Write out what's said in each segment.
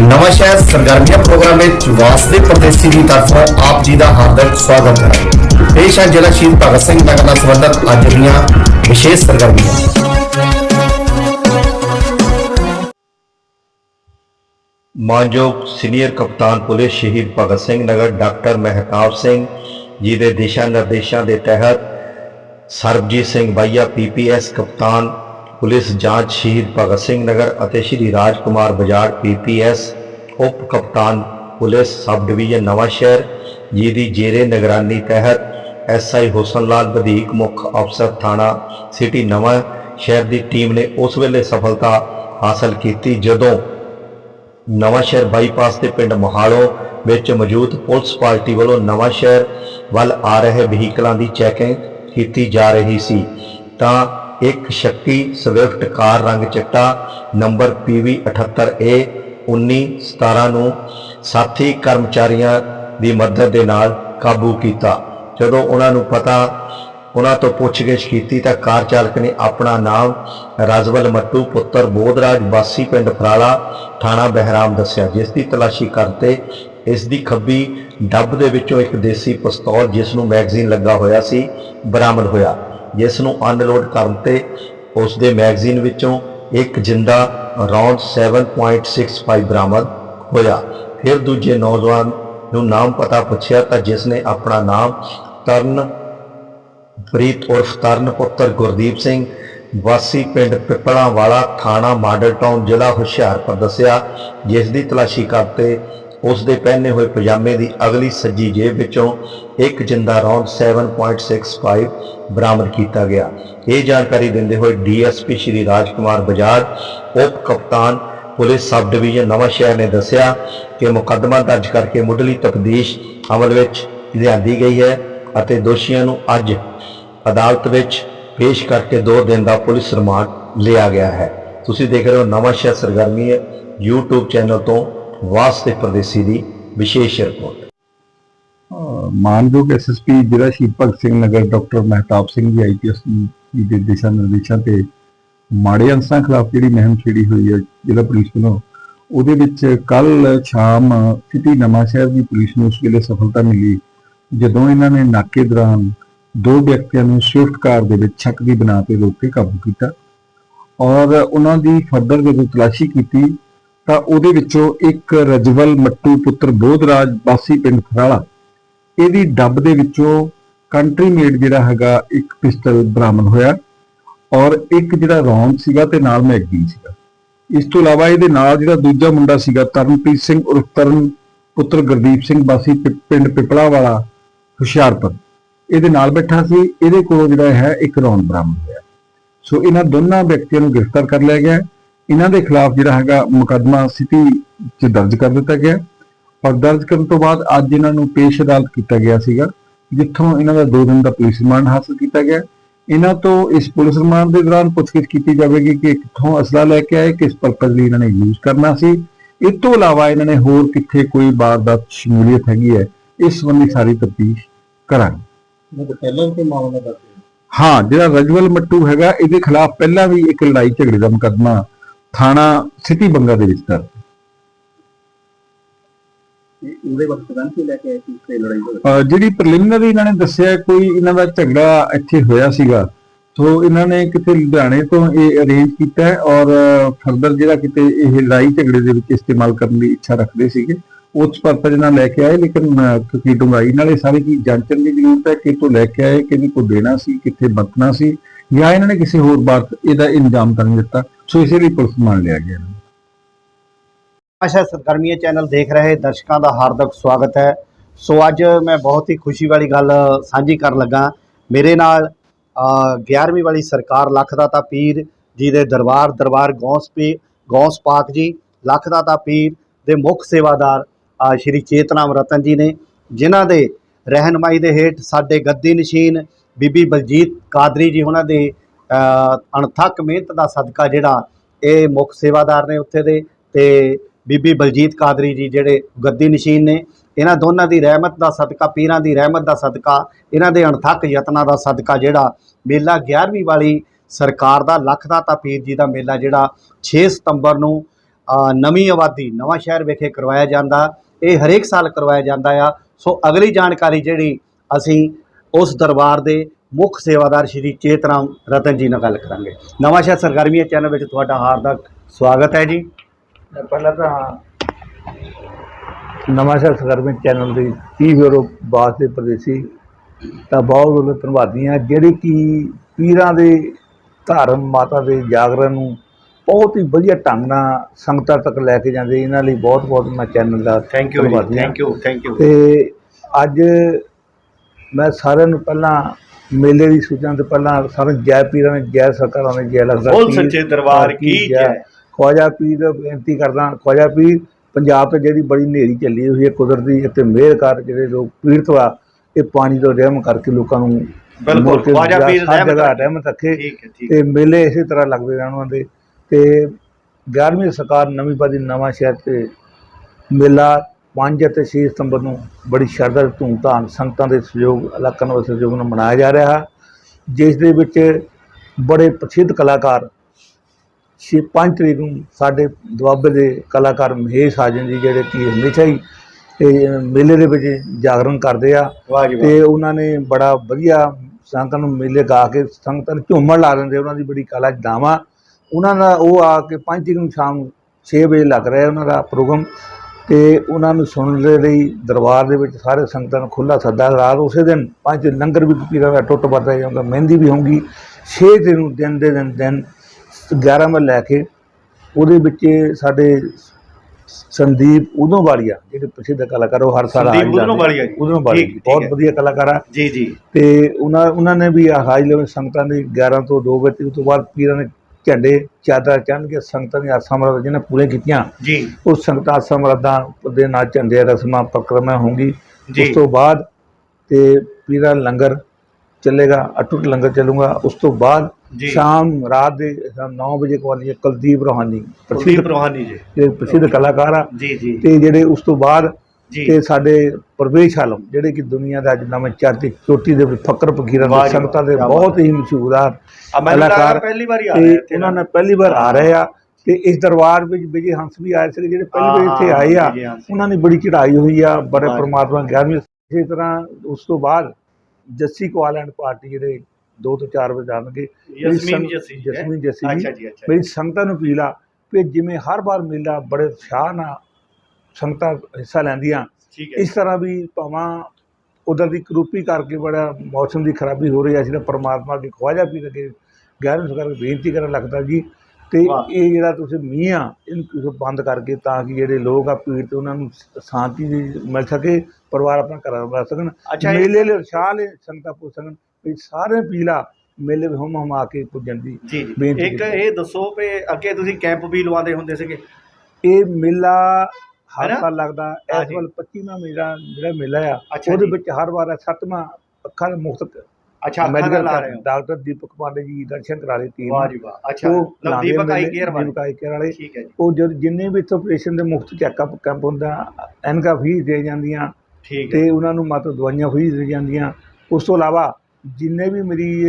ਨਵਾਂ ਸ਼ਹਿਰ ਸਰਗਰਮੀਆਂ ਪ੍ਰੋਗਰਾਮ ਵਿੱਚ ਵਾਸਦੇ ਪ੍ਰਦੇਸ਼ੀ ਦੀ ਤਰਫੋਂ ਆਪ ਜੀ ਦਾ ਹਾਰਦਿਕ ਸਵਾਗਤ ਹੈ। ਪੇਸ਼ ਹੈ ਜ਼ਿਲ੍ਹਾ ਸ਼ਹੀਦ ਭਗਤ ਸਿੰਘ ਨਗਰ ਨਾਲ ਸੰਬੰਧਿਤ ਅੱਜ ਦੀਆਂ ਵਿਸ਼ੇਸ਼ ਸਰਗਰਮੀਆਂ। ਮਾਨਯੋਗ ਸੀਨੀਅਰ ਕਪਤਾਨ ਪੁਲਿਸ ਸ਼ਹੀਦ ਭਗਤ ਸਿੰਘ ਨਗਰ ਡਾਕਟਰ ਮਹਿਤਾਬ ਸਿੰਘ ਜੀ ਦੇ ਦਿਸ਼ਾ ਨਿਰਦੇਸ਼ਾਂ ਦੇ ਤਹਿਤ ਸਰਬਜੀਤ ਸਿੰਘ ਬਾਈਆ ਪੀਪੀਐਸ ਕਪਤਾਨ ਪੁਲਿਸ ਜਾਂਚ ਸ਼ਹੀਦ ਭਗਤ ਸਿੰਘ ਨਗਰ ਅਤੇ ਸ਼੍ਰੀ ਰਾਜਕੁਮਾਰ ਬਜਾੜ ਪੀਪੀਐਸ, ਉਪ ਕਪਤਾਨ ਪੁਲਿਸ ਸਬ ਡਿਵੀਜ਼ਨ ਨਵਾਂ ਸ਼ਹਿਰ ਜੀ ਦੀ ਜੇਰੇ ਨਿਗਰਾਨੀ ਤਹਿਤ ਐਸਆਈ ਹੁਸਨ ਲਾਲ ਵਧੀਕ ਮੁੱਖ ਅਫਸਰ ਥਾਣਾ ਸਿਟੀ ਨਵਾਂ ਸ਼ਹਿਰ ਦੀ ਟੀਮ ਨੇ ਉਸ ਵੇਲੇ ਸਫਲਤਾ ਹਾਸਲ ਕੀਤੀ ਜਦੋਂ ਨਵਾਂ ਸ਼ਹਿਰ ਬਾਈਪਾਸ ਦੇ ਪਿੰਡ ਮੋਹਾਲੋ ਵਿੱਚ ਮੌਜੂਦ ਪੁਲਿਸ ਪਾਰਟੀ ਵੱਲੋਂ ਨਵਾਂ ਸ਼ਹਿਰ ਵੱਲ ਆ ਰਹੇ ਵਹੀਕਲਾਂ ਦੀ ਚੈਕਿੰਗ ਕੀਤੀ ਜਾ ਰਹੀ ਸੀ। ਤਾਂ ਇੱਕ ਸ਼ੱਕੀ ਸਵਿਫਟ ਕਾਰ ਰੰਗ ਚਿੱਟਾ, ਨੰਬਰ PV 78A 1917 ਨੂੰ ਸਾਥੀ ਕਰਮਚਾਰੀਆਂ ਦੀ ਮਦਦ ਦੇ ਨਾਲ ਕਾਬੂ ਕੀਤਾ। ਜਦੋਂ ਉਹਨਾਂ ਨੂੰ ਪਤਾ, ਉਹਨਾਂ ਤੋਂ ਪੁੱਛਗਿੱਛ ਕੀਤੀ ਤਾਂ ਕਾਰ ਚਾਲਕ ਨੇ ਆਪਣਾ ਨਾਮ ਰਾਜਵਲ ਮੱਟੂ, ਪੁੱਤਰ ਬੋਧਰਾਜ, ਵਾਸੀ ਪਿੰਡ ਫਰਾਲਾ, ਥਾਣਾ ਬਹਿਰਾਮ ਦੱਸਿਆ। ਜਿਸ ਦੀ ਤਲਾਸ਼ੀ ਕਰਤੇ ਇਸ ਦੀ ਖੱਬੀ ਡੱਬ ਦੇ ਵਿੱਚੋਂ ਇੱਕ ਦੇਸੀ ਪਿਸਤੌਲ ਜਿਸ ਨੂੰ ਮੈਗਜ਼ੀਨ ਲੱਗਾ ਹੋਇਆ ਸੀ, ਬਰਾਮਦ ਹੋਇਆ। ਜਿਸ ਨੂੰ ਅਨਲੋਡ ਕਰਨ ਤੇ ਉਸ ਦੇ ਮੈਗਜ਼ੀਨ ਵਿੱਚੋਂ ਇੱਕ ਜਿੰਦਾ ਰੌਂਡ 7.65 ਬਰਾਮਦ ਹੋਇਆ। ਫਿਰ ਦੂਜੇ ਨੌਜਵਾਨ ਨੂੰ ਨਾਮ ਪਤਾ ਪੁੱਛਿਆ ਤਾਂ ਜਿਸ ਨੇ ਆਪਣਾ ਨਾਮ ਤਰਨ ਪ੍ਰੀਤ ਉਰਫ ਤਰਨ ਪੁੱਤਰ ਗੁਰਦੀਪ ਸਿੰਘ, ਵਾਸੀ ਪਿੰਡ ਪਿੱਪਲਾਂ ਵਾਲਾ ਥਾਣਾ ਮਾਡਲ ਟਾਊਨ, ਜ਼ਿਲ੍ਹਾ ਹੁਸ਼ਿਆਰਪੁਰ ਦੱਸਿਆ ਜਿਸ ਦੀ ਤਲਾਸ਼ੀ ਕਰਤੇ ਉਸ ਦੇ ਪਹਿਨੇ ਹੋਏ ਪਜਾਮੇ ਦੀ ਅਗਲੀ ਸੱਜੀ ਜੇਬ ਵਿੱਚੋਂ ਇੱਕ ਜਿੰਦਾ ਰੌਂਡ 7.65 ਬਰਾਮਦ ਕੀਤਾ ਗਿਆ। ਇਹ ਜਾਣਕਾਰੀ ਦਿੰਦੇ ਹੋਏ ਡੀਐਸਪੀ ਸ਼੍ਰੀ ਰਾਜਕੁਮਾਰ ਬਜਾਜ, ਉਪ ਕਪਤਾਨ, ਪੁਲਿਸ ਸਬ ਡਿਵੀਜ਼ਨ ਨਵਾਂ ਸ਼ਹਿਰ ਨੇ ਦੱਸਿਆ ਕਿ ਮੁਕੱਦਮਾ ਦਰਜ ਕਰਕੇ ਮੁੱਢਲੀ ਤਫਤੀਸ਼ ਅਮਲ ਵਿੱਚ ਲਿਆਂਦੀ ਗਈ ਹੈ ਅਤੇ ਦੋਸ਼ੀਆਂ ਨੂੰ ਅੱਜ ਅਦਾਲਤ ਵਿੱਚ ਪੇਸ਼ ਕਰਕੇ 2 ਦਿਨ ਦਾ ਪੁਲਿਸ ਰਿਮਾਂਡ ਲਿਆ ਗਿਆ ਹੈ। ਤੁਸੀਂ ਦੇਖ ਰਹੇ ਹੋ ਨਵਾਂ ਸ਼ਹਿਰ ਸਰਗਰਮੀ ਹੈ। YouTube ਚੈਨਲ ਤੋਂ ਵਾਸਤੇ ਪ੍ਰਦੇਸੀ ਦੀ ਵਿਸ਼ੇਸ਼ ਰਿਪੋਰਟ। ਮਾਨਯੋਗ ਐਸਐਸਪੀ ਜ਼ਿਲ੍ਹਾ ਸ਼ਹੀਦ ਭਗਤ ਸਿੰਘ ਨਗਰ ਡਾਕਟਰ ਮਹਿਤਾਬ ਸਿੰਘ ਜੀ ਆਈਪੀਐਸ ਦੇ ਦਿਸ਼ਾ ਨਿਰਦੇਸ਼ਾਂ ਤੇ ਮਾੜੇ ਅੰਸਾਂ ਖਿਲਾਫ ਜਿਹੜੀ ਮੁਹਿੰਮ ਛੇੜੀ ਹੋਈ ਹੈ ਜ਼ਿਲ੍ਹਾ ਪੁਲਿਸ ਵੱਲੋਂ, ਉਹਦੇ ਵਿੱਚ ਕੱਲ ਸ਼ਾਮ ਸਿਟੀ ਨਵਾਂ ਸ਼ਹਿਰ ਦੀ ਪੁਲਿਸ ਨੂੰ ਉਸ ਵੇਲੇ ਸਫਲਤਾ ਮਿਲੀ, ਜਦੋਂ ਇਹਨਾਂ ਨੇ ਨਾਕੇ ਦੌਰਾਨ ਦੋ ਵਿਅਕਤੀਆਂ ਨੂੰ ਸਵਿਫਟ ਕਾਰ ਦੇ ਵਿੱਚ ਛੱਕ ਦੀ ਬਣਾ ਤੇ ਰੋਕ ਕੇ ਕਾਬੂ ਕੀਤਾ ਔਰ ਉਹਨਾਂ ਦੀ ਫਰਦਰ ਜਦੋਂ ਤਲਾਸ਼ੀ ਕੀਤੀ ਤਾਂ ਉਹਦੇ ਵਿੱਚੋਂ ਇੱਕ ਰਜਵਲ ਮੱਟੂ ਪੁੱਤਰ ਬੋਧਰਾਜ ਬਾਸੀ ਪਿੰਡ ਖਰਾਲਾ। ਇਹਦੀ ਡੱਬ ਦੇ ਵਿੱਚੋਂ ਕੰਟਰੀ ਮੇਡ ਜਿਹੜਾ ਹੈਗਾ ਇੱਕ ਪਿਸਟਲ ਬਰਾਮਦ ਹੋਇਆ ਔਰ ਇੱਕ ਜਿਹੜਾ ਰੌਂਡ ਸੀਗਾ ਤੇ ਨਾਲ ਮੈਗਜ਼ੀਨ ਸੀਗਾ। ਇਸ ਤੋਂ ਇਲਾਵਾ ਇਹਦੇ ਨਾਲ ਜਿਹੜਾ ਦੂਜਾ ਮੁੰਡਾ ਸੀਗਾ, ਤਰਨਪ੍ਰੀਤ ਸਿੰਘ ਉਰਫ ਤਰਨ ਪੁੱਤਰ ਗੁਰਦੀਪ ਸਿੰਘ ਬਾਸੀ ਪਿ- ਪਿੰਡ ਪਿਪਲਾ ਵਾਲਾ ਹੁਸ਼ਿਆਰਪੁਰ। ਇਹਦੇ ਨਾਲ ਬੈਠਾ ਸੀ, ਇਹਦੇ ਕੋਲ ਜਿਹੜਾ ਹੈ ਇੱਕ ਰੌਂਡ ਬਰਾਮਦ ਹੋਇਆ। ਸੋ ਇਹਨਾਂ ਦੋਨਾਂ ਵਿਅਕਤੀਆਂ ਨੂੰ ਗ੍ਰਿਫਤਾਰ ਕਰ ਲਿਆ ਗਿਆ। ਇਹਨਾਂ ਦੇ ਖਿਲਾਫ ਜਿਹੜਾ ਹੈਗਾ ਮੁਕੱਦਮਾ ਸਿਟੀ 'ਚ ਦਰਜ ਕਰ ਦਿੱਤਾ ਗਿਆ। ਔਰ ਦਰਜ ਕਰਨ ਤੋਂ ਬਾਅਦ ਅੱਜ ਇਹਨਾਂ ਨੂੰ ਪੇਸ਼ ਅਦਾਲਤ ਕੀਤਾ ਗਿਆ ਸੀਗਾ ਜਿੱਥੋਂ ਇਹਨਾਂ ਦਾ 2 ਦਿਨ ਦਾ ਪੁਲਿਸ ਰਿਮਾਂਡ ਹਾਸਲ ਕੀਤਾ ਗਿਆ ਇਹਨਾਂ ਤੋਂ ਇਸ ਪੁਲਿਸ ਰਿਮਾਂਡ ਦੇ ਦੌਰਾਨ ਪੁੱਛਗਿੱਛ ਕੀਤੀ ਜਾਵੇਗੀ ਕਿ ਕਿੱਥੋਂ ਅਸਲਾ ਲੈ ਕੇ ਆਏ ਕਿਸ ਪਰਪਸ ਲਈ ਇਹਨਾਂ ਨੇ ਯੂਜ਼ ਕਰਨਾ ਸੀ। ਇਸ ਤੋਂ ਇਲਾਵਾ ਇਹਨਾਂ ਨੇ ਹੋਰ ਕਿੱਥੇ ਕੋਈ ਵਾਰਦਾਤ ਸ਼ਮੂਲੀਅਤ ਹੈਗੀ ਹੈ ਇਸ ਸੰਬੰਧੀ ਸਾਰੀ ਤਫਤੀਸ਼ ਕਰਾਂਗੇ। ਪਹਿਲਾਂ ਕੋਈ ਮਾਮਲਾ ਦੱਸਿਆ ਹਾਂ ਜਿਹੜਾ ਰਜਵਲ ਮੱਟੂ ਹੈਗਾ ਇਹਦੇ ਖਿਲਾਫ ਪਹਿਲਾਂ ਵੀ ਇੱਕ ਲੜਾਈ ਝਗੜੇ ਦਾ ਮੁਕੱਦਮਾ ਥਾਣਾ ਸਿਟੀ ਬੰਗਾ ਦੇ ਵਿੱਚ ਦਰਜ ਉਹਦੇ ਵਕਤ ਗਨ ਲੈ ਕੇ ਆਏ ਸੀ ਤੇ ਲੜਾਈ ਹੋਈ? ਜਿਹੜੀ ਪ੍ਰੀਲਿਮਿਨਰੀ ਇਹਨਾਂ ਨੇ ਦੱਸਿਆ ਕੋਈ ਇਹਨਾਂ ਦਾ ਝਗੜਾ ਇੱਥੇ ਹੋਇਆ ਸੀਗਾ ਸੋ ਇਹਨਾਂ ਨੇ ਕਿਤੇ ਲੁਧਿਆਣੇ ਤੋਂ ਇਹ ਅਰੇਂਜ ਕੀਤਾ ਔਰ ਫਰਦਰ ਜਿਹੜਾ ਕਿਤੇ ਇਹ ਲੜਾਈ ਝਗੜੇ ਦੇ ਵਿੱਚ ਇਸਤੇਮਾਲ ਕਰਨ ਦੀ ਇੱਛਾ ਰੱਖਦੇ ਸੀਗੇ ਉਸ ਪਰਪਸ ਨਾਲ ਲੈ ਕੇ ਆਏ ਲੇਕਿਨ ਕਿਉਂਕਿ ਡੁੰਗਾਈ ਨਾਲ ਇਹ ਸਾਰੀ ਚੀਜ਼ ਜਾਂਚਣ ਦੀ ਜ਼ਰੂਰਤ ਹੈ ਕਿ ਤੋਂ ਲੈ ਕੇ ਆਏ ਕਿਹਦੇ ਕੋ ਦੇਣਾ ਸੀ ਕਿੱਥੇ ਵਰਤਣਾ ਸੀ ਜਾਂ ਇਹਨਾਂ ਨੇ ਕਿਸੇ ਹੋਰ ਬਾਤ ਇਹਦਾ ਇੰਤਜ਼ਾਮ ਕਰਨ ਦਿੱਤਾ। ਸੋ ਇਸੇ ਲਈ ਪੁਲਿਸ ਮੰਨ ਲਿਆ ਗਿਆ। ਆਸ਼ਾ ਸਰਗਰਮੀਆਂ ਚੈਨਲ ਦੇਖ ਰਹੇ ਦਰਸ਼ਕਾਂ ਦਾ ਹਾਰਦਿਕ ਸਵਾਗਤ ਹੈ। ਸੋ ਅੱਜ ਮੈਂ ਬਹੁਤ ਹੀ ਖੁਸ਼ੀ ਵਾਲੀ ਗੱਲ ਸਾਂਝੀ ਕਰਨ ਲੱਗਾ। ਮੇਰੇ ਨਾਲ ਅ, 11ਵੀਂ ਵਾਲੀ ਸਰਕਾਰ ਲੱਖ ਦਾਤਾ ਪੀਰ ਜੀ ਦੇ ਦਰਬਾਰ ਦਰਬਾਰ ਗੌਸ ਪੀ ਗੌਸ ਪਾਕ ਜੀ ਲੱਖ ਦਾਤਾ ਪੀਰ ਦੇ ਮੁੱਖ ਸੇਵਾਦਾਰ ਸ਼੍ਰੀ ਚੇਤਨਾਮ ਰਤਨ ਜੀ ਨੇ ਜਿਨ੍ਹਾਂ ਦੇ ਰਹਿਨਮਾਈ ਦੇ ਹੇਠ ਸਾਡੇ ਗੱਦੀ ਨਸ਼ੀਨ ਬੀਬੀ ਬਲਜੀਤ ਕਾਦਰੀ ਜੀ ਉਹਨਾਂ ਦੇ ਅਣਥੱਕ ਮਿਹਨਤ ਦਾ ਸਦਕਾ ਜਿਹੜਾ ਇਹ ਮੁੱਖ ਸੇਵਾਦਾਰ ਨੇ ਉੱਥੇ ਦੇ ਤੇ ਬੀਬੀ ਬਲਜੀਤ ਕਾਦਰੀ ਜੀ ਜਿਹੜੇ ਗੱਦੀ ਨਸ਼ੀਨ ਨੇ, ਇਹਨਾਂ ਦੋਨਾਂ ਦੀ ਰਹਿਮਤ ਦਾ ਸਦਕਾ, ਪੀਰਾਂ ਦੀ ਰਹਿਮਤ ਦਾ ਸਦਕਾ, ਇਹਨਾਂ ਦੇ ਅਣਥੱਕ ਯਤਨਾਂ ਦਾ ਸਦਕਾ ਜਿਹੜਾ ਮੇਲਾ 11ਵੀਂ ਵਾਲੀ ਸਰਕਾਰ ਦਾ, ਲੱਖ ਦਾ ਦਾਤਾ ਪੀਰ ਜੀ ਦਾ ਮੇਲਾ ਜਿਹੜਾ 6 ਸਤੰਬਰ ਨੂੰ ਨਵੀਂ ਆਬਾਦੀ, ਨਵਾਂ ਸ਼ਹਿਰ ਵਿਖੇ ਕਰਵਾਇਆ ਜਾਂਦਾ, ਇਹ ਹਰੇਕ ਸਾਲ ਕਰਵਾਇਆ ਜਾਂਦਾ ਆ। ਸੋ ਅਗਲੀ ਜਾਣਕਾਰੀ ਜਿਹੜੀ ਅਸੀਂ ਉਸ ਦਰਬਾਰ ਦੇ ਮੁੱਖ ਸੇਵਾਦਾਰ ਸ਼੍ਰੀ ਚੇਤਰਾਮ ਰਤਨ ਜੀ ਨਾਲ ਗੱਲ ਕਰਾਂਗੇ। ਨਵਾਂ ਸ਼ਹਿਰ ਸਰਗਰਮੀਆਂ ਚੈਨਲ ਵਿੱਚ ਤੁਹਾਡਾ ਹਾਰਦਿਕ ਸਵਾਗਤ ਹੈ ਜੀ। ਪਹਿਲਾਂ ਤਾਂ ਨਵਾਂ ਸ਼ਹਿਰ ਸਰਗਰਮੀ ਚੈਨਲ ਦੀ ਕੀ ਵੀਰੋ ਬਾਸ ਦੇ ਪ੍ਰਦੇਸੀ ਤਾਂ ਬਹੁਤ ਬਹੁਤ ਧੰਨਵਾਦੀ ਹਾਂ। ਜਿਹੜੇ ਕਿ ਪੀਰਾਂ ਦੇ ਧਰਮ ਮਾਤਾ ਦੇ ਜਾਗਰਣ ਨੂੰ ਬਹੁਤ ਹੀ ਵਧੀਆ ਢੰਗ ਨਾਲ ਸੰਗਤਾਂ ਤੱਕ ਲੈ ਕੇ ਜਾਂਦੇ ਇਹਨਾਂ ਲਈ ਬਹੁਤ ਬਹੁਤ ਮੈਂ channel the thank you. Thank you thank you ਤੇ ਅੱਜ ਮੈਂ ਸਾਰਿਆਂ ਨੂੰ ਪਹਿਲਾਂ ਮੇਲੇ ਦੀ ਸੂਚਨਾ ਤੋਂ ਪਹਿਲਾਂ ਸਾਰੇ ਜੈ ਪੀਰਾਂ ਨੇ ਜੈ ਸਰਕਾਰਾਂ ਨੇ ਜੈ ਲਖਦਾ ਬੋਲ ਸੱਚੇ ਦਰਬਾਰ ਕੀ ਜੈ। ਖਵਾਜਾ ਪੀਰ ਦਾ ਬੇਨਤੀ ਕਰਦਾ ਖਵਾਜਾ ਪੀਰ ਪੰਜਾਬ ਤੇ ਜਿਹੜੀ ਬੜੀ ਹਨੇਰੀ ਚੱਲੀ ਹੋਈ ਹੈ ਕੁਦਰਤੀ ਅਤੇ ਮਿਹਰ ਕਰ ਜਿਹੜੇ ਲੋਕ ਪੀੜਤ ਵਾ ਇਹ ਪਾਣੀ ਤੋਂ ਰਹਿਮ ਕਰਕੇ ਲੋਕਾਂ ਨੂੰ ਬਿਲਕੁਲ, ਖਵਾਜਾ ਪੀਰ ਜਗ੍ਹਾ ਰੱਖੇ। ਰਹਿਮਤ ਰੱਖੇ ਠੀਕ ਹੈ ਠੀਕ ਤੇ ਮੇਲੇ ਇਸੇ ਤਰ੍ਹਾਂ ਲੱਗਦੇ ਰਹਿਣ ਉਹਨਾਂ ਦੇ ਤੇ 11ਵੀਂ ਸਰਕਾਰ ਨਵੀਂ ਬਾਦੀ ਨਵਾਂ ਸ਼ਹਿਰ ਤੇ ਮੇਲਾ 5 ਅਤੇ 6 ਸਤੰਬਰ ਨੂੰ ਬੜੀ ਸ਼ਰਧਾ ਤੇ ਧੂਮਧਾਮ ਸੰਗਤਾਂ ਦੇ ਸਹਿਯੋਗ ਇਲਾਕਾ ਨਿਵਾਸੀ ਸਹਿਯੋਗ ਨਾਲ ਮਨਾਇਆ ਜਾ ਰਿਹਾ। ਹੈ ਜਿਸ ਦੇ ਵਿੱਚ ਬੜੇ ਪ੍ਰਸਿੱਧ ਕਲਾਕਾਰ ਛੇ ਪੰਜ ਤਰੀਕ ਨੂੰ ਸਾਡੇ ਦੁਆਬੇ ਦੇ ਕਲਾਕਾਰ ਮਹੇਸ਼ ਆਜਨ ਜੀ ਜਿਹੜੇ ਕਿ ਹਮੇਸ਼ਾ ਹੀ ਇਹ ਮੇਲੇ ਦੇ ਵਿੱਚ ਜਾਗਰਣ ਕਰਦੇ ਆ ਤੇ ਉਹਨਾਂ ਨੇ ਬੜਾ ਵਧੀਆ ਸੰਗਤਾਂ ਨੂੰ ਮੇਲੇ ਗਾ ਕੇ ਸੰਗਤਾਂ ਨੂੰ ਝੂਮਣ ਲਾ ਦਿੰਦੇ ਉਹਨਾਂ ਦੀ ਬੜੀ ਕਲਾ ਦਾਵਾ ਉਹਨਾਂ ਦਾ ਉਹ ਆ ਕੇ ਪੰਜ ਤਰੀਕ ਨੂੰ ਸ਼ਾਮ 6 ਵਜੇ ਲੱਗ ਰਿਹਾ ਉਹਨਾਂ ਦਾ ਪ੍ਰੋਗਰਾਮ ਤੇ ਉਹਨਾਂ ਨੂੰ ਸੁਣਨ ਦੇ ਲਈ ਦਰਬਾਰ ਦੇ ਵਿੱਚ ਸਾਰੇ ਸੰਗਤਾਂ ਨੂੰ ਖੁੱਲਾ ਸੱਦਾ ਰਾਤ ਉਸੇ ਦਿਨ ਪੰਜ ਲੰਗਰ ਵੀ ਪੀਰਾਂ ਦਾ ਟੁੱਟ ਵਰਤਿਆ ਜਾਊਗਾ ਮਹਿੰਦੀ ਵੀ ਹੋਊਗੀ। 6 ਦਿਨ ਨੂੰ ਦਿਨ ਦੇ ਦਿਨ ਦਿਨ 11 ਵਜੇ ਲੈ ਕੇ ਉਹਦੇ ਵਿੱਚ ਸਾਡੇ ਸੰਦੀਪ ਉਦੋਂ ਵਾਲੀਆ ਜਿਹੜੇ ਪ੍ਰਸਿੱਧ ਕਲਾਕਾਰ ਉਹ ਹਰ ਸਾਲ ਆ ਸੰਦੀਪ। ਉਦੋਂ ਵਾਲੀਆ ਜੀ। ਠੀਕ ਬਹੁਤ। ਵਧੀਆ ਕਲਾਕਾਰ ਆ। ਜੀ ਜੀ। ਤੇ ਉਹਨਾਂ ਉਹਨਾਂ ਨੇ ਵੀ ਹਾਈ ਲੈਵਲ ਸੰਗਤਾਂ ਦੀ 11 ਤੋਂ 2 ਵਜੇ ਤੋਂ ਬਾਅਦ ਪੀਰਾਂ ਨੇ ਝੰਡੇ ਚਾਦਰ ਚੰਨ ਕੇ ਸੰਗਤਾਂ ਦੀਆਂ ਆਸਾਂ ਮਰਾਦਾਂ ਜਿਹਨੇ ਪੂਰੀਆਂ ਕੀਤੀਆਂ ਜੀ। ਉਹ ਸੰਗਤਾਂ ਆਸਾਂ ਮਰਾਦਾਂ ਦੇ ਨਾਲ ਝੰਡੇ ਰਸਮਾਂ ਪ੍ਰਕਰਮਾਂ ਹੋਣਗੀ। ਉਸ ਤੋਂ ਬਾਅਦ ਤੇ ਪੀਰਾਂ ਲੰਗਰ ਚੱਲੇਗਾ ਅਟੁੱਟ ਲੰਗਰ ਚੱਲੂਗਾ। ਉਸ ਤੋਂ ਬਾਅਦ ਸ਼ਾਮ ਰਾਤ ਦੇ 9 ਵਜੇ ਕੋਲ ਕੁਲਦੀਪ ਰੋਹਾਨੀ ਪ੍ਰਸਿੱਧ ਰੋਹਾਨੀ ਜੀ। ਪ੍ਰਸਿੱਧ ਕਲਾਕਾਰ ਆ। ਜੀ ਜੀ। ਤੇ ਜਿਹੜੇ ਉਸ ਤੋਂ ਬਾਅਦ ਤੇ ਸਾਡੇ ਪ੍ਰਵੇਸ਼ ਆਲਮ ਜਿਹੜੇ ਕਿ ਦੁਨੀਆ ਦਾ ਅੱਜ ਨਵੇਂ ਚਰਚੇ ਚੋਟੀ ਦੇ ਵਿੱਚ ਫਕਰ ਫਕੀਰਾਂ ਦੇ ਸੰਗਤਾਂ ਦੇ ਬਹੁਤ ਹੀ ਮਸ਼ਹੂਰ ਆ ਕਲਾਕਾਰ ਪਹਿਲੀ ਵਾਰੀ ਆ ਤੇ ਰਹੇ ਇੱਥੇ ਉਹਨਾਂ ਨਾ। ਪਹਿਲੀ ਵਾਰ ਆ ਰਹੇ ਆ ਤੇ ਇਸ ਦਰਬਾਰ ਵਿੱਚ ਵਿਜੇ ਹੰਸ ਵੀ ਆਏ ਸੀ ਜਿਹੜੇ ਪਹਿਲੀ ਵਾਰ ਇੱਥੇ ਆਏ ਆ। ਉਹਨਾਂ ਨੇ ਬੜੀ ਚੜ੍ਹਾਈ ਹੋਈ ਆ ਬੜੇ। ਪ੍ਰਮਾਤਮਾ 11ਵੀਂ ਇਸੇ ਤਰ੍ਹਾਂ ਉਸ ਤੋਂ ਬਾਅਦ ਜੱਸੀ ਕੁਆਲੈਂਡ ਪਾਰਟੀ ਜਿਹੜੇ 2 ਤੋਂ 4 ਵਜੇ ਜਾਣਗੇ ਸੰਗ- ਜੱਸੀ? ਜਸਮੀਨ ਜੱਸੀ ਜੀ। ਅੱਛਾ ਜੀ ਅੱਛਾ ਮੇਰੀ ਸੰਗਤਾਂ ਨੂੰ ਅਪੀਲ ਆ ਕਿ ਜਿਵੇਂ ਹਰ ਵਾਰ ਮੇਲਾ ਬੜੇ ਉਤਸ਼ਾਹ ਨਾਲ ਸੰਗਤਾਂ ਹਿੱਸਾ ਲੈਂਦੀਆਂ। ਇਸ ਤਰ੍ਹਾਂ ਵੀ ਭਾਵਾਂ ਉਧਰ ਦੀ ਕਰੂਪੀ ਕਰਕੇ ਬੜਾ ਮੌਸਮ ਦੀ ਖਰਾਬੀ ਹੋ ਰਹੀ ਹੈ। ਅਸੀਂ ਤਾਂ ਪਰਮਾਤਮਾ ਅੱਗੇ ਖਵਾਜਾ ਪੀ ਲਗੇ ਗੈਰ ਸਰਕਾਰ ਬੇਨਤੀ ਕਰਨ ਲੱਗਦਾ ਜੀ। ਤੇ। ਇਹ ਜਿਹੜਾ ਤੁਸੀਂ ਮੀਂਹ ਆ ਇਹਨੂੰ ਬੰਦ ਕਰਕੇ ਤਾਂ ਕਿ ਜਿਹੜੇ ਲੋਕ ਆ ਪੀੜ ਤੇ ਉਹਨਾਂ ਨੂੰ ਸ਼ਾਂਤੀ ਦੀ ਮਿਲ ਸਕੇ ਪਰਿਵਾਰ ਆਪਣਾ ਘਰਾਂ ਬਣਾ ਸਕਣ। ਮੇਲੇ ਲਈ ਉਤਸ਼ਾਹ ਲਈ ਸੰਗਤਾਂ ਪੁੱਜ ਸਕਣ। ਵੀ ਸਾਰੇ ਪੀਲਾ ਮੇਲੇ ਵਿੱਚ ਹਮ ਹਮ ਆ ਕੇ ਪੁੱਜਣ ਦੀ ਬੇਨਤੀ ਇੱਕ। ਇਹ ਦੱਸੋ ਵੀ ਅੱਗੇ ਤੁਸੀਂ ਕੈਂਪ ਵੀ ਲਵਾਉਂਦੇ ਹੁੰਦੇ ਸੀਗੇ। ਇਹ ਮੇਲਾ ਹਰ? ਸਾਲ ਲੱਗਦਾ ਇਸ। ਵਾਰ 25ਵਾਂ ਮੇਲਾ ਜਿਹੜਾ ਮੇਲਾ ਆ ਉਹਦੇ। ਵਿੱਚ ਹਰ ਵਾਰ ਸੱਤਵਾਂ ਅੱਖਾਂ ਦਾ ਮੁਫਤ ਅੱਛਾ ਅੱਖਾਂ ਦਾ ਮੈਡੀਕਲ ਲਾ ਰਹੇ ਹੋ। ਡਾਕਟਰ ਦੀਪਕ ਪਾਂਡੇ ਜੀ ਦਰਸ਼ਨ ਕਰਾ ਰਹੇ ਟੀਮ ਵਾਹ ਜੀ ਵਾਹ। ਅੱਛਾ ਨਵਦੀਪ ਆਈ ਕੇਅਰ ਵਾਲੇ। ਦੀਪਕ ਆਈ ਕੇਅਰ ਵਾਲੇ। ਠੀਕ ਹੈ ਜੀ। ਉਹ ਜਦ ਜਿੰਨੇ ਵੀ ਇੱਥੋਂ ਆਪਰੇਸ਼ਨ ਦੇ ਮੁਫਤ ਚੈੱਕਅਪ ਕੈਂਪ ਹੁੰਦਾ ਐਨਕਾ ਫ੍ਰੀ ਦੇ ਜਾਂਦੀਆਂ ਠੀਕ ਤੇ ਉਹਨਾਂ ਨੂੰ ਮਾਤਰ ਦਵਾਈਆਂ ਫ੍ਰੀ ਦੇ ਜਾਂਦੀਆਂ। ਉਸ ਤੋਂ ਇਲਾਵਾ ਜਿੰਨੇ ਵੀ ਮਰੀਜ਼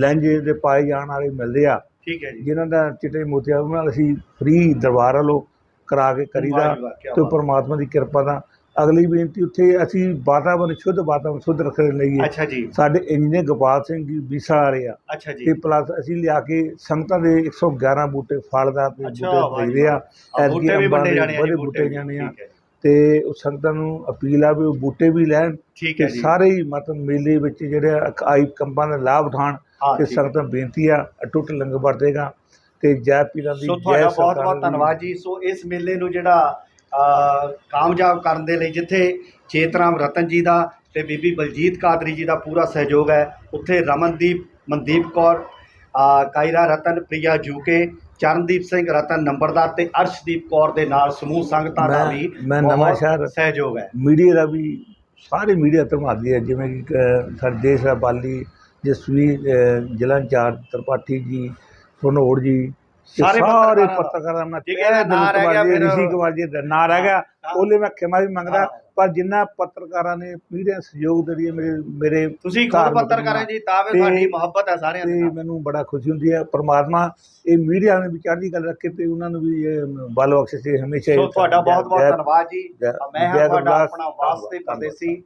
ਲੈਂਜ ਦੇ ਪਾਏ ਜਾਣ ਵਾਲੇ ਮਿਲਦੇ ਆ ਠੀਕ ਹੈ ਜੀ। ਜਿਨ੍ਹਾਂ ਦਾ ਚਿੱਟੇ ਮੋਤੀਆ ਉਹਨਾਂ ਨਾਲ ਅਸੀਂ ਫ੍ਰੀ ਦਰਬਾਰ ਵੱਲੋਂ ਕਰਾ ਕੇ ਕਰੀਦਾ ਤੇ। ਪਰਮਾਤਮਾ ਦੀ ਕਿਰਪਾ ਦਾ ਅਗਲੀ ਬੇਨਤੀ ਉੱਥੇ ਅਸੀਂ ਵਾਤਾਵਰਨ ਸ਼ੁੱਧ ਵਾਤਾਵਰਨ ਸ਼ੁੱਧ ਰੱਖਣ ਲਈ ਅੱਛਾ ਜੀ। ਸਾਡੇ ਇੰਜੀਨੀਅਰ ਗੋਪਾਲ ਸਿੰਘ ਜੀ ਵਿਸਾ ਵਾਲੇ ਆ। ਅੱਛਾ ਜੀ। ਤੇ ਪਲੱਸ ਅਸੀਂ ਲਿਆ ਕੇ ਸੰਗਤਾਂ ਦੇ 111 ਬੂਟੇ ਫਲਦਾਰ ਦੇ ਅੱਛਾ, ਬੂਟੇ ਦੇਦੇ ਆ। ਬੂਟੇ ਵੀ ਦੇ ਜਾਣੇ ਆ ਬੂਟੇ ਜਾਣੇ ਆ। ਤੇ ਉਹ ਸੰਗਤਾਂ ਨੂੰ ਅਪੀਲ ਆ ਵੀ ਉਹ ਬੂਟੇ ਵੀ ਲੈਣ ਤੇ ਸਾਰੇ ਹੀ ਮਤਲਬ ਮੇਲੇ ਵਿੱਚ ਜਿਹੜੇ ਆਈ ਕੰਬਾਂ ਦਾ ਲਾਭ ਉਠਾਉਣ ਹਾਂ, ਤੇ। ਸੰਗਤਾਂ ਬੇਨਤੀ ਆ ਅਟੁੱਟ ਲੰਗਰ ਵਰਤੇਗਾ। ਤੇ ਜੈ ਪੀਰਾਂ ਦੀ ਸੋ ਜੈ ਤੁਹਾਡਾ ਬਹੁਤ ਬਹੁਤ ਦੀ। ਧੰਨਵਾਦ ਜੀ ਸੋ ਇਸ ਮੇਲੇ ਨੂੰ ਜਿਹੜਾ ਅ, ਕਾਮਯਾਬ ਕਰਨ ਦੇ ਲਈ ਜਿੱਥੇ ਚੇਤਰਾਮ ਰਤਨ ਜੀ ਦਾ ਤੇ ਬੀਬੀ ਬਲਜੀਤ ਕਾਦਰੀ ਜੀ ਦਾ ਪੂਰਾ ਸਹਿਯੋਗ ਹੈ ਉੱਥੇ ਰਮਨਦੀਪ ਮਨਦੀਪ ਕੌਰ ਅ, ਕਾਇਰਾ ਰਤਨ ਪ੍ਰਿਆ ਜੂਕੇ ਚਰਨਦੀਪ ਸਿੰਘ ਰਤਨ ਨੰਬਰਦਾਰ ਤੇ ਅਰਸ਼ਦੀਪ ਕੌਰ ਦੇ ਨਾਲ ਸਮੂਹ ਸੰਗਤਾਂ ਦਾ ਮੈਂ- ਵੀ ਮੈਂ ਬਹੁਤ ਨਵਾਂ ਸ਼ਹਿਰ- ਸਹਿਯੋਗ ਹੈ ਮੀਡੀਆ ਦਾ ਵੀ ਸਾਰੇ ਮੀਡੀਆ ਧਰਮਾਦੀ ਹੈ ਜਿਵੇਂ ਕਿ ਅ, ਸਾਡੇ ਦੇਸ਼ ਦਾ ਬਾਲੀ ਜਸਵੀ ਜ਼ਿਲ੍ਹਾ ਇੰਚਾਰਜ ਤਰਪਾਠੀ ਜੀ ਧਨੋੜ ਜੀ ਤੇ ਸਾਰੇ ਸਾਰੇ ਪੱਤਰਕਾਰਾਂ ਨਾਲ ਕਿਸੇ ਦਾ ਨਾਂ ਰਹਿ ਗਿਆ ਫਿਰ- ਰਿਸ਼ੀ ਜੀ ਦਾ ਨਾਂ ਰਹਿ ਗਿਆ। ਉਹਲੇ ਮੈਂ ਖਿਮਾ ਵੀ ਮੰਗਦਾ ਹਾਂ। ਪਰ ਜਿੰਨਾ ਪੱਤਰਕਾਰਾਂ ਨੇ ਮੀਡੀਆ ਸਹਿਯੋਗ ਦੇ ਲਈ ਮੇਰੇ ਮੇਰੇ ਤੁਸੀਂ ਖੁਦ ਧਾਰਮਿਕ ਪੱਤਰਕਾਰ ਹੈ ਜੀ ਤਾਂ ਵੀ ਤੇ- ਸਾਡੀ ਮੁਹੱਬਤ ਹੈ ਸਾਰਿਆਂ ਤੇ ਦੀ ਮੈਨੂੰ ਬੜਾ ਖੁਸ਼ੀ ਹੁੰਦੀ ਹੈ ਪਰਮਾਤਮਾ ਇਹ ਮੀਡੀਆ ਨੂੰ ਵੀ ਚੜ੍ਹਦੀ ਗੱਲ ਰੱਖੇ ਤੇ ਉਹਨਾਂ ਨੂੰ ਵੀ ਇਹ ਬਲ ਬਖਸ਼ੇ ਹਮੇਸ਼ਾ ਸੋ ਤੁਹਾਡਾ ਬਹੁਤ ਬਹੁਤ ਧੰਨਵਾਦ ਜੀ। ਜੈ- ਮੈਂ ਹਾਂ ਜੈ ਤੁਹਾਡਾ ਗੁਰਦਾਸ, ਆਪਣਾ ਵਾਸਤੇ ਧੰਨਵਾਦ। ਪਰਦੇਸੀ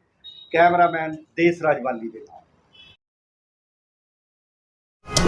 ਕੈਮਰਾਮੈਨ ਦੇਸਰਾਜ ਵਾਲੀ ਦੇ ਨਾਲ।